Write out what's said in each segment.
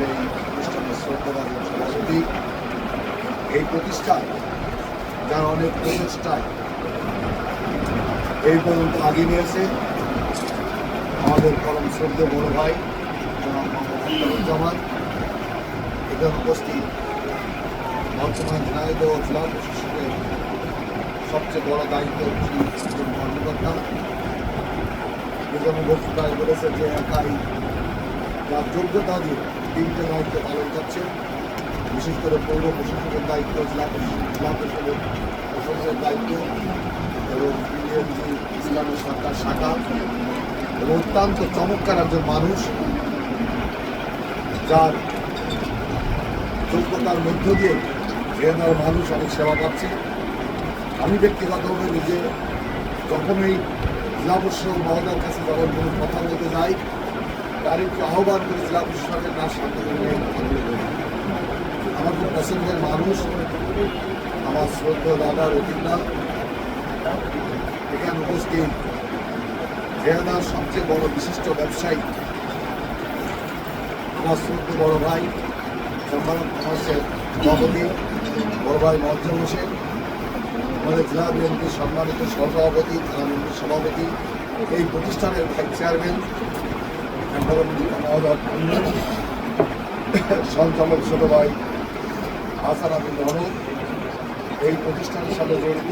আজকের এই অনুষ্ঠানের শ্রদ্ধাবাদী সভাপতি। এই প্রতিষ্ঠান যার অনেক প্রচেষ্টায় এই পর্যন্ত আগিয়ে নিয়েছে, আমাদের পরম শ্রদ্ধ বড় ভাই আখতারুজ্জামান এখানে উপস্থিত বর্তমান ঝিনাইদহ জেলা প্রশাসনের সবচেয়ে বড় দায়িত্ব একজন কর্মকর্তা। যেজন্য বক্তৃতায় বলেছে যে একাই যার যোগ্যতা দিয়ে তিনটে দায়িত্ব পালন করছে। বিশেষ করে পৌর প্রশাসনের দায়িত্ব, জেলা জেলা প্রশাসনের দায়িত্ব এবং বিএনপি, ইসলামী সরকার, শাখা। এবং অত্যন্ত চমৎকার একজন মানুষ, যার যোগ্যতার মধ্য দিয়ে জেনার মানুষ অনেক সেবা পাচ্ছে। আমি ব্যক্তিগতভাবে নিজে যখন এই জেলা প্রশাসক মহোদয়ের কাছে যখন কোনো কথা বলতে যাই তার একটু আহ্বান করে জেলা প্রশাসনের শান্ত নিয়ে আমার খুব পছন্দের মানুষ, আমার শ্রদ্ধা দাদা রতিন্দা। এখানে উপস্থিত জেলাদার সবচেয়ে বড় বিশিষ্ট ব্যবসায়ী, আমার শ্রদ্ধ বড় ভাই সম্মানক কমার্সের সভাপতি বড় ভাই মজ্জম হোসেন আমাদের জেলা বিএনপির সম্মানিত সহসভাপতি থানা সভাপতি, এই প্রতিষ্ঠানের ভাইস চেয়ারম্যান সঞ্চালক ছোট ভাই হাসান আবিদ রহমান এই প্রতিষ্ঠানের সাথে জড়িত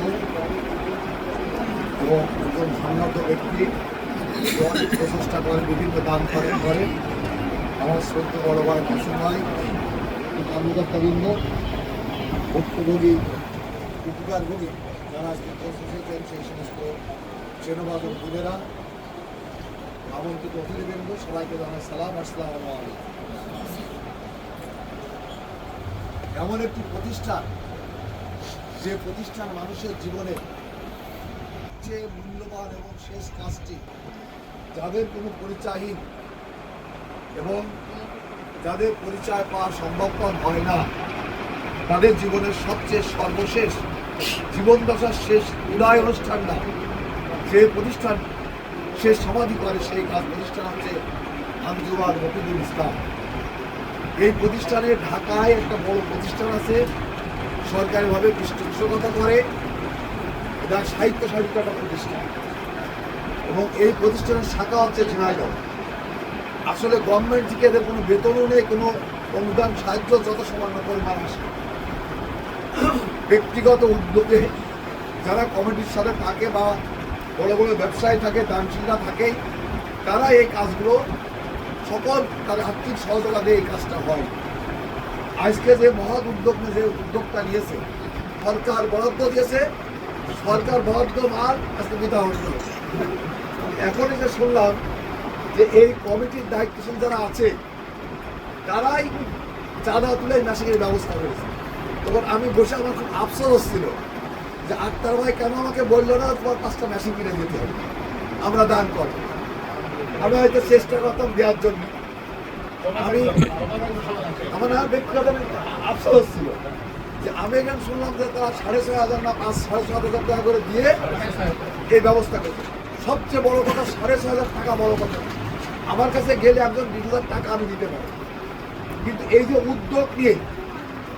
এবং একজন ধন্যবাদ ব্যক্তি প্রচেষ্টা করে বিভিন্ন দান করেন করে। আমার শ্রদ্ধ বড় ভাই মাসুম ভাই কর্মকর্তাবৃন্দ ভুক্তভোগী, উপকারভোগী, যারা আজকে সেই সমস্ত চেনবাদক বুধেরা আমন্ত্রিত অতিথিবৃন্দ সবাইকে জানাই সালাম আসসালাম এমন একটি প্রতিষ্ঠান, যে প্রতিষ্ঠান মানুষের জীবনে যে মূল্যবান এবং শেষ কাজটি যাদের কোনো পরিচয়হীন এবং যাদের পরিচয় পাওয়া সম্ভবপর হয় না, তাদের জীবনের সবচেয়ে সর্বশেষ জীবন দশার শেষ উদয় অনুষ্ঠান না। যে প্রতিষ্ঠান সে সমাধি করে সেই কাজ প্রতিষ্ঠান হচ্ছে আঞ্জুমান রফিদুল ইসলাম। এই প্রতিষ্ঠানে ঢাকায় একটা বড় প্রতিষ্ঠান আছে, সরকারিভাবে পৃষ্ঠপোষকতা করে, এটা সাহিত্য সাহিত্য একটা প্রতিষ্ঠান এবং এই প্রতিষ্ঠানের শাখা হচ্ছে ঝিনাইদহ। আসলে গভর্নমেন্ট থেকে এদের কোনো বেতনও নেই, কোনো অনুদান, সাহায্য যত সামান্য পরিমাণ আসে। ব্যক্তিগত উদ্যোগে যারা কমিটির সাথে থাকে বা বড় বড় ব্যবসায়ী থাকে, দানশীলরা থাকে, তারা এই কাজগুলো সকল তার আর্থিক সহযোগিতা দিয়ে এই কাজটা হয়। আজকে যে মহৎ উদ্যোগ যে উদ্যোগটা নিয়েছে, সরকার বরাদ্দ দিয়েছে, সরকার বরাদ্দ মাল আজকে বিধা হচ্ছে এখন যে শুনলাম যে এই কমিটির দায়িত্বশীল যারা আছে, তারাই চাঁদা তুলে মেশিনের ব্যবস্থা করেছে। তখন আমি বসে আমার খুব আফসোস হচ্ছিল। যে আক্তার ভাই কেন আমাকে বলল না, তোমার পাঁচটা মেশিন কিনে দিতে হবে? আমরা দান করব। আমি হয়তো চেষ্টা করতাম দেওয়ার জন্য। আমি আমার না ব্যক্তিগত আফসোস ছিল যে আমি এখানে শুনলাম যে তারা সাড়ে ছয় হাজার না পাঁচ, সাড়ে ছয় হাজার টাকা করে দিয়ে এই ব্যবস্থা করছে। সবচেয়ে বড় কথা, সাড়ে ছয় হাজার টাকা বড় কথা। আমার কাছে গেলে একজন হাজার টাকা আমি দিতে পারি কিন্তু এই যে উদ্যোগ নিয়ে,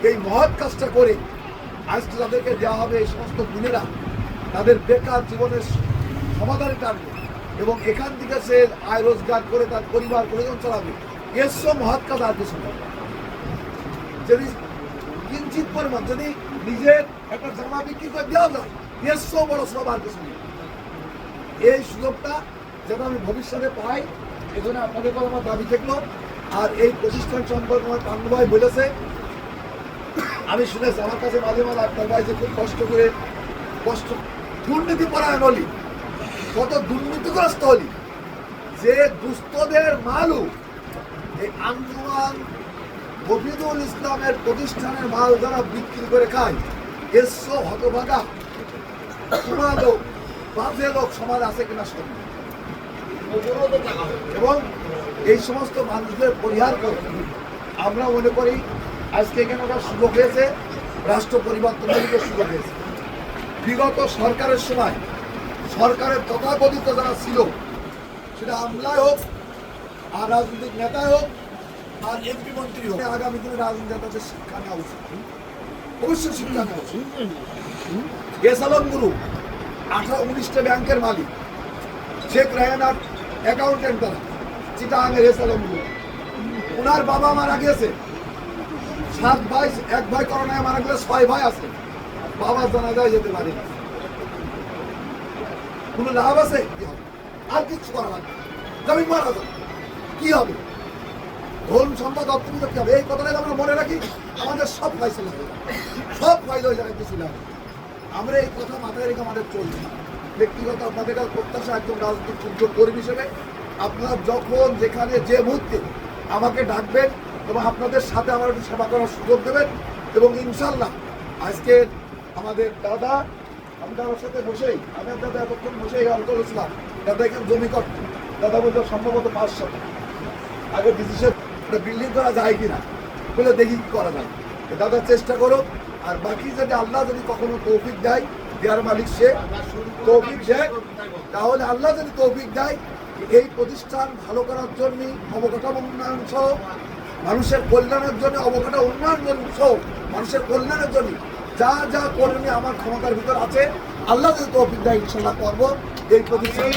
এই মহৎ কাজটা করে আজকে তাদেরকে দেওয়া হবে এই সমস্ত গুণেরা তাদের বেকার জীবনের সমাধানে টানবে এবং এখান থেকে সে আয় রোজগার করে তার পরিবার প্রয়োজন চালাবে। এর সব মহৎ কাজ যদি কিঞ্চিত পরিমাণ, যদি নিজের একটা জামা বিক্রি করে দেওয়া যায়, এর সব বড় সব আর কিছু এই সুযোগটা যেন আমি ভবিষ্যতে পাই, এই জন্য আপনাদের আমার দাবি থাকল। আর এই প্রতিষ্ঠান সম্পর্কে আমার পান্ডু ভাই বলেছে আমি শুনেছি, আমার কাছে মাঝে মাঝে আপনার ভাই যে খুব কষ্ট করে কষ্ট, দুর্নীতি পরায়ণ হলি কত দুর্নীতিগ্রস্ত হলি যে দুস্থদের মালু এই আঞ্জুমান মফিদুল ইসলামের প্রতিষ্ঠানের মাল যারা বিক্রি করে খায় এসো হতভাগা। তোমার লোক বাজে লোক, সমাজ আছে কিনা সন্দেহ এবং এই সমস্ত মানুষদের পরিহার করে আমরা মনে করি আজকে এখানে একটা সুযোগ হয়েছে, রাষ্ট্র পরিবর্তনের সুযোগ হয়েছে। বিগত সরকারের সময় সরকারের তথাকথিত যারা ছিল, সেটা আমলায় হোক, আর রাজনৈতিক নেতায় হোক, আর এমপি মন্ত্রী হোক, আগামী দিনে রাজনীতি তাদের শিক্ষা নেওয়া উচিত। অবশ্যই শিক্ষা নেওয়া উচিত। এসালম গুরু, আঠারো উনিশটা ব্যাংকের মালিক শেখ রায়নার অ্যাকাউন্টেন্ট তারা চিটাঙ্গের এসালম গুরু। ওনার বাবা মারা গিয়েছে। সাত ভাই, এক ভাই করোনায় মারা গেলে ছয় ভাই আছে। বাবা জানাজায় যেতে পারি না। কোনো লাভ আছে? আর কিচ্ছু করা লাগবে। জমি মারা যাবে। কি হবে? ধন সম্পদ অর্থনীতি কি হবে। এই কথাটা আমরা মনে রাখি, আমাদের সব ফাইসল হয়ে সব ফাইল হয়ে যাবে কিছু লাভ আমরা এই কথা মাথায় রেখে আমাদের চলছে ব্যক্তিগত আপনাদের কাছে প্রত্যাশা, একজন রাজনৈতিক যোগ্য কর্মী হিসেবে, আপনারা যখন যেখানে যে মুহূর্তে আমাকে ডাকবেন এবং আপনাদের সাথে আমার একটু সেবা করার সুযোগ দেবেন এবং ইনশাল্লাহ আজকে আমাদের দাদা, আমি দাদার সাথে বসেই আমি দাদা এতক্ষণ বসেই গল্প করেছিলাম। দাদা এখানে জমি করত দাদা বলতে সম্ভবত পাঁচ শত আগে বিদেশে বিল্ডিং করা যায় কি না বলে দেখি কি করা যায়। দাদা চেষ্টা করো আর বাকি যদি আল্লাহ যদি কখনো তৌফিক দেয় দেওয়ার মালিক সে। তৌফিক দেয়, তাহলে আল্লাহ যদি তৌফিক দেয়, এই প্রতিষ্ঠান ভালো করার জন্য অবকাঠামো উন্নয়ন সহ মানুষের কল্যাণের জন্য অবকাঠামো উন্নয়ন জন্য সহ মানুষের কল্যাণের জন্য যা যা করণীয় আমার ক্ষমতার ভিতর আছে, আল্লাহ যদি তৌফিক ইনশাল্লাহ করব। এই প্রতিষ্ঠান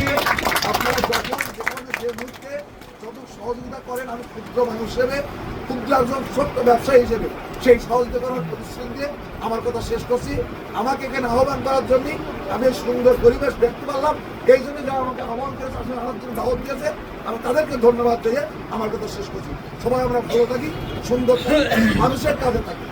আপনারা যখন যেখানে যে মুহূর্তে যত সহযোগিতা করেন, আমি ক্ষুদ্র মানুষ হিসেবে, ক্ষুদ্র একজন ছোট্ট ব্যবসায়ী হিসেবে, সেই সহযোগিতা করার প্রতিষ্ঠান দিয়ে আমার কথা শেষ করছি। আমাকে এখানে আহ্বান করার জন্য আমি সুন্দর পরিবেশ দেখতে পারলাম। এই জন্য যারা আমাকে আহ্বান করেছে আসলে আমার জন্য দাওয়াত দিয়েছে আমি তাদেরকে ধন্যবাদ দিয়ে আমার কথা শেষ করছি। সবাই আমরা ভালো থাকি, সুন্দর মানুষের কাজে থাকি।